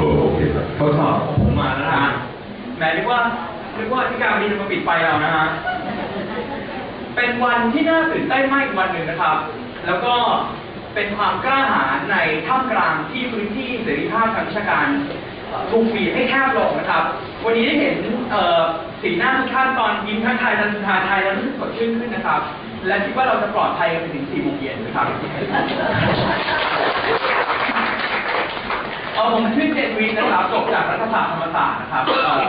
โอเคครับทดสอบผมมาแล้วนะฮะแหมนึกว่านึกว่าที่การบินจะมาปิดไฟเรานะฮะ เป็นวันที่น่าตื่นเต้นมากอีกวันหนึ่งนะครับ แล้วก็เป็นความกล้าหาญในท่ามกลางที่พื้นที่เสรีภาพทางวิชาการถูกบีบให้แคบลงนะครับ วันนี้ได้เห็นสีหน้าทุกท่านตอนยิ้มทักทายทันสุธาไทยแล้วรู้สึกสดชื่นขึ้นนะครับ และคิดว่าเราจะปลอดภัยกันไปถึง4โมงเย็นนะครับ เออผมชื่อเจนวินนะครับจบจากรัฐศาสตร์ธรรมศาสตร์นะครับเออ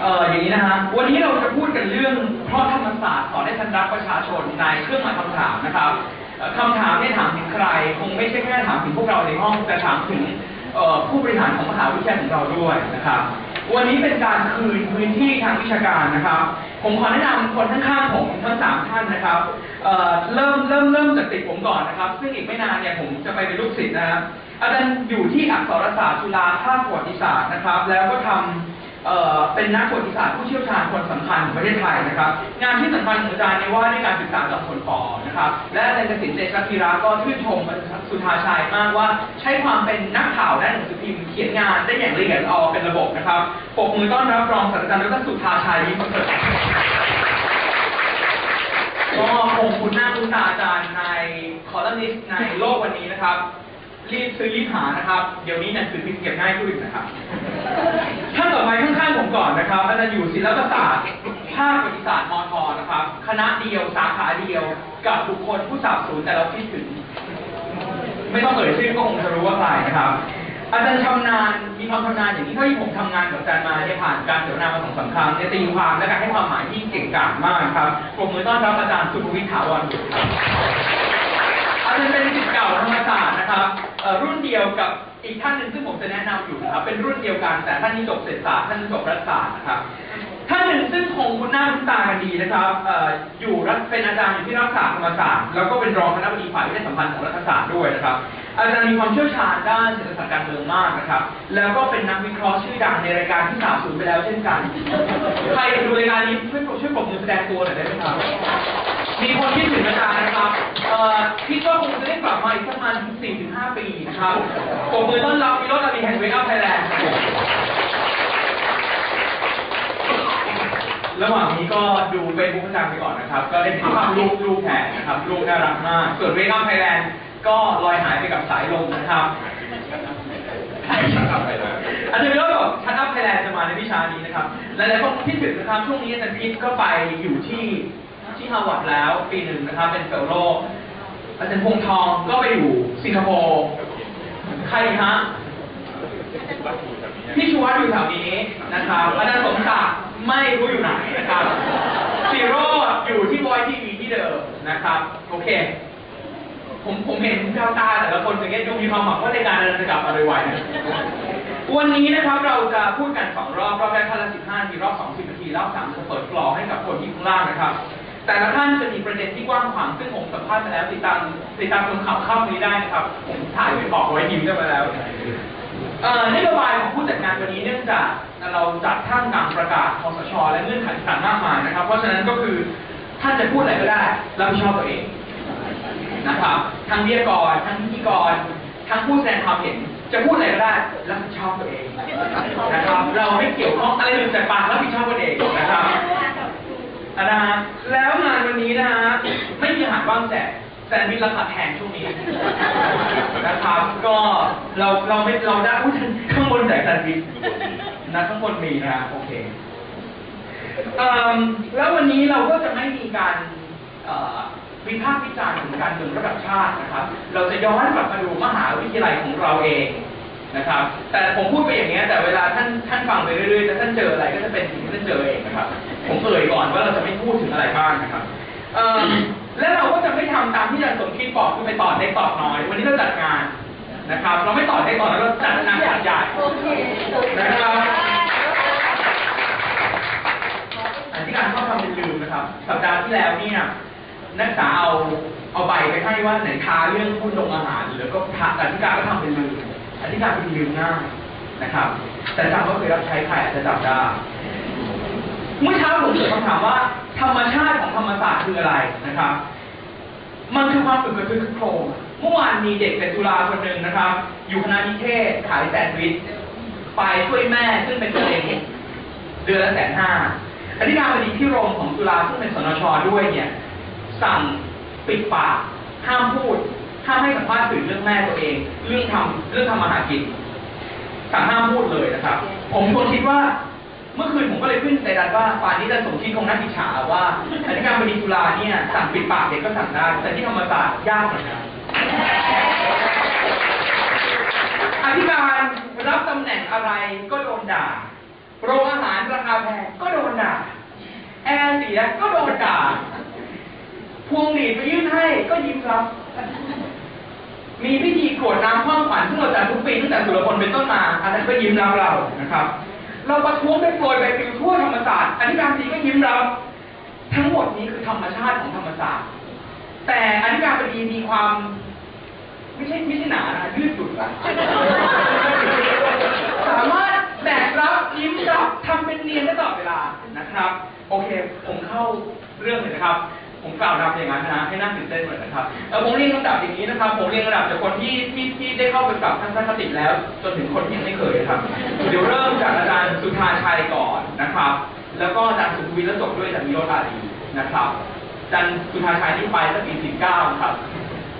เอออย่างนี้นะฮะวันนี้เราจะพูดกันเรื่องเพราะธรรมศาสตร์สอนให้ฉันรักประชาชนในเครื่องหมายคำถามนะครับเอ่อคำถามเนี่ยถามถึงใคร คงไม่ใช่แค่ถามถึงพวกเราในห้องแต่ถามถึงเอ่อผู้บริหารของมหาวิทยาลัยของเราด้วยนะครับ วันนี้เป็นการคืนพื้นที่ทางวิชาการนะครับ ผมขอแนะนำคนข้างๆผมทั้งสามท่านนะครับเอ่อเริ่มเริ่มเริ่มจากติดผมก่อนนะครับ ซึ่งอีกไม่นานเนี่ยผมจะไปเป็นลูกศิษย์นะครับ อาจารย์อยู่ที่อักษรศาสตร์จุฬาภาคประวัติศาสตร์นะครับ แล้วก็ทำเเป็นนักประวัติศาสตร์ผู้เชี่ยวชาญคนสำคัญของประเทศไทยนะครับ งานที่สำคัญของอาจารย์ในยว่าด้วยการศึกษาจากคนปอนะครับ และอาจารย์เกษมเดชกีราก็ชื่นชมสุธาชัยมากว่าใช้ความเป็นนักข่าวด้านหนังสือพิมพ์เขียนงานได้อย่างละเอียดอ่อเป็นระบบนะครับปรบมือต้อนรับรองศาสตราจารย์ดรสุธาชัยยิ้มเสริฐก็คงคุณหน้าคุณตาอาจารย์ในคอลัมนิสต์ในโลกวันนี้นะครับ รีบซื้อรีบหานะครับ เดี๋ยวนี้หนังสือพิมพ์เก็บง่ายขึ้นนะครับท่านต่อไปข้างๆผมก่อนนะครับอาจารย์อยู่ศิลปศาสตร์ ภาคประวัติศาสตร์มทนะครับ คณะเดียวสาขาเดียว กับบุคคลผู้สาบสูญแต่เราคิดถึง ไม่ต้องเอ่ยชื่อก็คงจะรู้ว่าใครนะครับ อาจารย์ชำนาญมีความชำนาญอย่างนี้เท่าที่ผมทำงานกับอาจารย์มาเนี่ยผ่านการเสวนามาสองสามครั้งเนี่ยตีความและการให้ความหมายที่เก่งกาจมากครับปรบมือต้อนรับอาจารย์สุภวิทย์ถาวร บุตรครับอาจารย์เป็นศิษย์เก่าธรรมศาสตร์นะครับรุ่นเดียวกับอีกท่านหนึ่งซึ่งผมจะแนะนำอยู่นะครับ เป็นรุ่นเดียวกันแต่ท่านนี้จบเศรษฐศาสตร์ท่านจบรัฐศาสตร์นะครับ ท่านหนึ่งซึ่งคงคุ้นหน้าคุ้นตากันดีนะครับอยู่รัฐเป็นอาจารย์อยู่ที่รัฐศาสตร์ธรรมศาสตร์แล้วก็เป็นรองคณะบดีฝ่ายวิทยาสัมพันธ์ของรัฐศาสตร์ด้วยนะครับ อาจารย์มีความเชี่ยวชาญด้านเศรษฐศาสตร์การเมืองมากนะครับ แล้วก็เป็นนักวิเคราะห์ชื่อดังในรายการที่สาบสูญไปแล้วเช่นกัน ใครดูรายการนี้ช่วยช่วยปรบมือแสดงตัวหน่อยได้ไหมครับ มีคนคิดถึงอาจารย์นะครับเอ่อคิดว่าคงจะได้กลับมาอีกประมาณสี่ถึงห้าปีนะครับปรบมือต้อนรับมีรถอารีแห่งเวกัพไทยแลนด์ระหว่างนี้ก็ดูเฟซบุ๊กอาจารย์ไปก่อนนะครับ ก็ได้เห็นภาพรูปรูปแผนนะครับรูปน่ารักมาก ส่วนเวกัพไทยแลนด์ก็ลอยหายไปกับสายลมนะครับอาจารย์วิโรจน์บอกชัดอัพไทยแลนด์จะมาในวิชานี้นะครับ หลายๆคนคิดถึงนะครับช่วงนี้อาจารย์พิษก็ไปอยู่ที่ ที่ฮาวาดแล้วปีหนึ่งนะครับเป็นเฟลโลอาจารย์พงทองก็ไปอยู่สิงคโปร์ใครฮะพี่ชูวัฒน์อยู่แถวนี้นะครับอาจารย์สมศักดิ์ไม่รู้อยู่ไหนนะครับซีโร่อยู่ที่บอยทีวีที่เดิมนะครับโอเค ผมผมเห็นแววตาแต่ละคนอย่างเงี้ยดูมีความหวังว่าในการจะกลับมาไวนะวันนี้นะครับเราจะพูดกันสองรอบรอบแรกท่านละ15นาทีรอบ2 0นาทีรอบ3จะเปิดกลอให้กับคนที่ข้างล่างนะครับ แต่ละท่านจะมีประเด็นที่กว้างขวางซึ่งผมสัมภาษณ์ไปแล้วติดตามติดตามชมข่าวข้ามนี้ได้นะครับผมถ่ายไปบอกไว้ยิ้มกันมาแล้วเอ่อนโยบายของผู้จัดงานวันนี้เนื่องจากเราจัดท่ามกลางประกาศคอสชและเงื่อนไขต่างๆมากมายนะครับ เพราะฉะนั้นก็คือท่านจะพูดอะไรก็ได้รับผิดชอบตัวเองนะครับทั้งวิทยากรทั้งพิธีกรทั้งผู้แสดงความเห็นจะพูดอะไรก็ได้รับผิดชอบตัวเองนะครับ เราไม่เกี่ยวข้องอะไรเลยแต่ปากรับผิดชอบตัวเองนะครับอะ นะฮะแล้วงานวันนี้นะฮะไม่มีอาหารว่างแจกแซนด์วิชราคาแพงช่วงนี้นะครับ ก็เราเราไม่เราได้พูดข้างบนแจกแซนด์วิชนะข้างบนมีนะฮะโอเคเอิ่มแล้ววันนี้เราก็จะไม่มีการเอ่อวิพากษ์วิจารณ์ถึงการเมืองระดับชาตินะครับ เราจะย้อนกลับมาดูมหาวิทยาลัยของเราเองนะครับ แต่ผมพูดไปอย่างนี้แต่เวลาท่านท่านฟังไปเรื่อยๆแล้วท่านเจออะไรก็จะเป็นสิ่งที่ท่านเจอเองนะครับ ผมเอ่ยก่อนว่าเราจะไม่พูดถึงอะไรบ้างนะครับเอิ่มและเราก็จะไม่ทำตามที่อาจารย์สมคิดบอกคือไปต่อได้ต่อน้อย วันนี้เราจัดงานนะครับ เราไม่ต่อได้ต่อแล้วเราจัดงานจัดใหญ่นะครับอันที่การชอบทำเป็นลืมนะครับ สัปดาห์ที่แล้วเนี่ยนักศึกษาเอาเอาใบไปให้ว่าไหนทาเรื่องพูดลงอาหารหรือก็ทาอธิการก็ทำเป็นลืมอธิการเป็นลืมง่ายนะครับ แต่จำว่าเคยรับใช้ใครอาจจะจำได้ เมื่อเช้าผมเกิดคำถามว่า ธรรมชาติของธรรมศาสตร์คืออะไรนะครับ มันคือความฝึกกระตือโครงเมื่อวานมีเด็กจากจุฬาคนหนึ่งนะครับ อยู่คณะนิเทศขายแซนด์วิชไปช่วยแม่ซึ่งเป็นเร็งเดือนละแสนห้าอธิการบดีพิรมของจุฬาซึ่งเป็นสนชด้วยเนี่ย สั่งปิดปากห้ามพูดห้ามให้สัมภาษณ์ถึงเรื่องแม่ตัวเอง เรื่องทำเรื่องทำมาหากินสั่งห้ามพูดเลยนะครับ ผมคนคิดว่า เมื่อคืนผมก็เลยขึ้นในดันว่าป่านนี้จะสมคิดคงน่าอิจฉาว่าอธิการบดีจุฬาเนี่ยสั่งปิดปากเด็กก็สั่งได้แต่ที่ธรรมศาสตร์ยากหน่อยนอธิการรับตำแหน่งอะไรก็โดนด่า โรงอาหารราคาแพงก็โดนด่า แอร์เสียก็โดนด่า พวงหลีดไปยื่นให้ก็ยิ้มรับ มีพิธีกรวดน้ำคว่ำขวัญซึ่งเราจัดทุกปีตั้งแต่สุรพลเป็นต้นมาอันนั้นก็ยิ้มรับเรานะครับ เราประท้วงด้วยโปรยใบปลิวทั่วธรรมศาสตร์อธิการบดีก็ยิ้มรับ ทั้งหมดนี้คือธรรมชาติของธรรมศาสตร์ แต่อธิการบดีมีความ ไม่ใช่ไม่ใช่หนานะยืดหยุ่นนะสามารถแบกรับยิ้มรับทำเป็นเนียนได้ตลอดเวลานะครับ โอเค ผมเข้าเรื่องเลยนะครับ ผมกล่าวนำอย่างนั้นนะให้น่าตื่นเต้นเหมือนนะครับเออผมเรียงลำดับอย่างนี้นะครับ ผมเรียงลำดับจากคนที่ที่ที่ได้เข้าไปกับทัศนคติแล้ว จนถึงคนที่ไม่เคยครับ เดี๋ยวเริ่มจากอาจารย์สุธาชัยก่อนนะครับ แล้วก็อาจารย์สุภวิทย์แล้วจบด้วยอาจารย์วิโรจน์อารีนะครับอาจารย์สุธาชัยที่ไปสักปีสิบเก้าครับ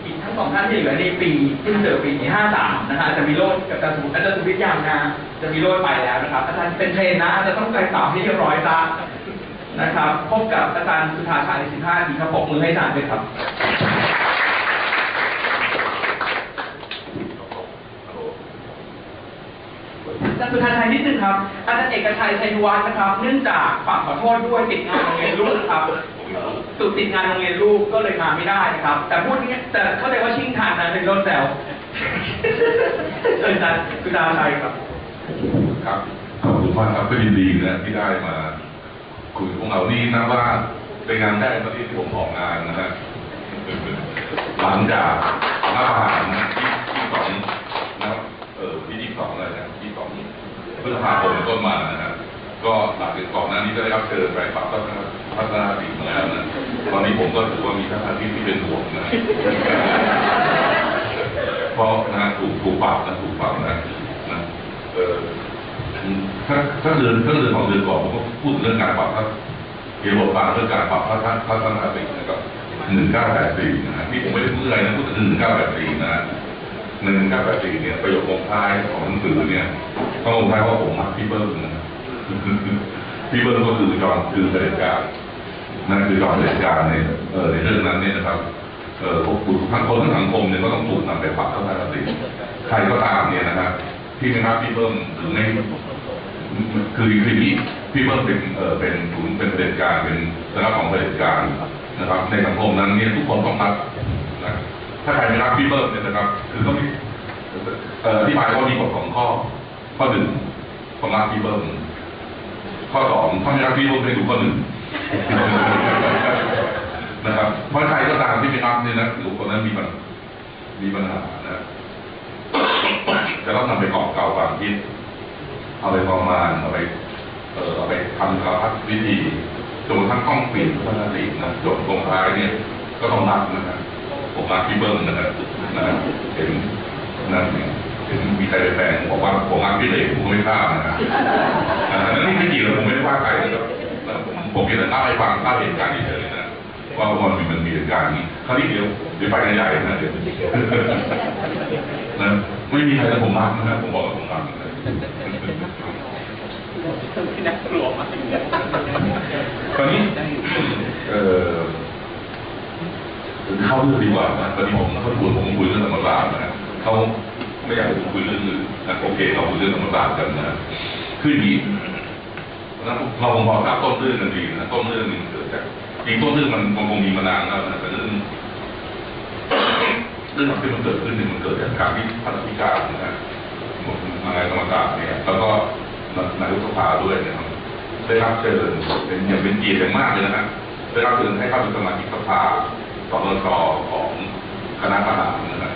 อีกทั้งสองท่านที่เหลือในปีที่เจอปีนี้ห้าสามนะฮะอาจารย์วิโรจน์กับอาจารย์สุอาจารย์สุวิทย์ยังนะอาจารย์วิโรจน์ไปแล้วนะครับอาจารย์เป็นเทรนนะอาจารย์ต้องใจสอบให้เรียบร้อยซะ นะครับ พบกับอาจารย์สุธาชัยในสิบห้าทีครับปรบมือให้อาจารย์ด้วยครับ อาจารย์สุธาชัยนิดนึงครับ อาจารย์เอกชัยชัยวัฒน์นะครับ เนื่องจากฝากขอโทษด้วยติดงานโรงเรียนลูกครับสุดติดงานโรงเรียนลูกก็เลยมาไม่ได้นะครับ แต่พูดนี้แต่เข้าใจว่าชิงทานนะเป็นรถแซวเชิญอาจารย์สุธาชัยครับ ครับขอบคุณมากครับก็ยินดีนะที่ได้มา คุยพวกเรานี่นะว่าเป็นงานแรกที่ผมออกงานนะฮะหลังจากรับอาหารนที่ที่สองนะเออที่ที่สองอะไรนะที่สองพฤษภาคมต้นมานะฮะก็หลังจากก่อนหน้านี้ก็ได้รับเชิญไปปรับทัศนทัศนคติมาแล้วนะตอนนี้ผมก็ถือว่ามีทัศนคติที่เป็นบวกนะเพราะนะถูกถูกปรับนะถูกปรับนะนะเออ ถ้าถ้าเดือนถ้าเดือนของเดือนก่อนผมก็พูดเรื่องการปรับทัศเกี่ยวกับเรื่องการปรับทัศนทัศนคตินะครับหนึ่งเก้าแปดสี่นะฮะที่ผมไม่ได้พูดอะไรนะพูดถึงหนึ่งเก้าแปดสี่นะหนึ่งเก้าแปดสี่เนี่ยประโยคลงท้ายของหนังสือเนี่ยต้องลงท้ายว่าผมรักพี่เบิ้ลนะพี่เบิ้ลก็คือจอนคือเผด็จการนั่นคือจอมเผด็จการในเออในเรื่องนั้นเนี่ยนะครับเอ่อพวกคุณทั้งคนทั้งสังคมเนี่ยก็ต้องถูกนำไปปรับทัศนคติใครก็ตามเนี่ยนะครับที่ไม่รักพี่เบิ้มหรือไม่ คือคืออย่างนี้พี่เบิ้มเป็นเอ่อเป็นศูนย์เป็นเผด็จการเป็นสัญลักษณ์ของเผด็จการนะครับ ในสังคมนั้นเนี่ยทุกคนต้องรักนะถ้าใครไม่รักพี่เบิ้มเนี่ยนะครับ คือก็มีเอ่ออธิบายว่ามีกฎสองข้อ ข้อหนึ่งต้องรักพี่เบิ้มข้อสองถ้าไม่รักพี่เบิ้มให้ดูข้อหนึ่งนะครับเพราะใครก็ตามที่ไม่รับเนี่ยนะคือคนนั้นมีปัญมีปัญหานะจะต้องนำไปกอบเก่าความคิด เอาไปประมาณเอาไปเออเอาไปทำสารพัดวิธีจนกระทั้งต้องเปลี่ยนทัศนคตินะจบลงท้ายเนี่ย ก็ต้องรักนะครับผมรักพี่เบิ้มนะครับนะเห็นนั่นเนี่ยเห็นมีใครไปแปลงบอกว่าผมรักพี่เหล็กผมก็ไม่ทราบนะครับนั่นนี่ไม่จริงหรอกผมไม่ได้ว่าใครนะครับผมผมเพียงแต่เล่าให้ฟังเล่าเหตุการณ์เฉยๆนะว่ามันมีมันมีเหตุการณ์นี้คราวนี้เดี๋ยวเดี๋ยวไปกันใหญ่นะเดี๋ยวนะไม่มีใครจะผมรักนะผมบอกว่าผมรักนะ น่ากลัวมากคราวนี้เอ่อเข้าเรื่องดีกว่านะตอนนี้ผมเขาชวนผมคุยเรื่องธรรมศาสตร์นะเขาไม่อยากให้ผมคุยเรื่องอื่นนะโอเคเราคุยเรื่องธรรมศาสตร์กันนะคืออย่างนี้นะเราคงพอทราบต้นเรื่องกันดีนะต้นเรื่องมันเกิดจากจริงต้นเรื่องมันมันคงมีมานานแล้วนะแต่เรื่องเรื่องที่มันเกิดขึ้นเนี่ยมันเกิดจากการที่พัฒนิการนะฮะมายกรรมการเนี่ยแล้วก็ นายกสภาด้วยนะครับได้รับเชิญเป็นอย่างเป็นเกียรติอย่างมากเลยนะฮะได้รับเชิญให้เข้าเป็นสมาชิกสภาสนชของคณะทหารนะฮะ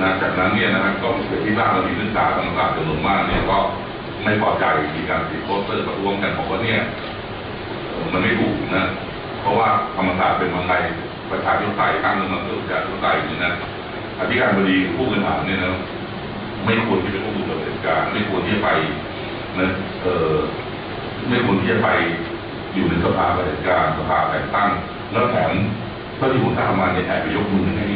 นะจากนั้นเนี่ยนะฮะก็เกิดที่บ้านเรามีนักศึกษาธรรมศาสตร์จำนวนมากเนี่ยก็ไม่พอใจมีการติดโปสเตอร์ประท้วงกันบอกว่าเนี่ยมันไม่ถูกนะ เพราะว่าธรรมศาสตร์เป็นเมืองไทยประชาธิปไตยตั้งเมืองเพื่อประชาธิปไตยอยู่นะอธิการบดีผู้บริหารเนี่ยนะไม่ควรที่เป็นผู้ดูแลเผด็จกการไม่ควรที่จะไป นะเออไม่ควรที่จะไปอยู่ในสภาบริการสภาแต่งตั้ง แล้วแถมเท่าที่ผมทราบมาเนี่ยแอบไปยกมือให้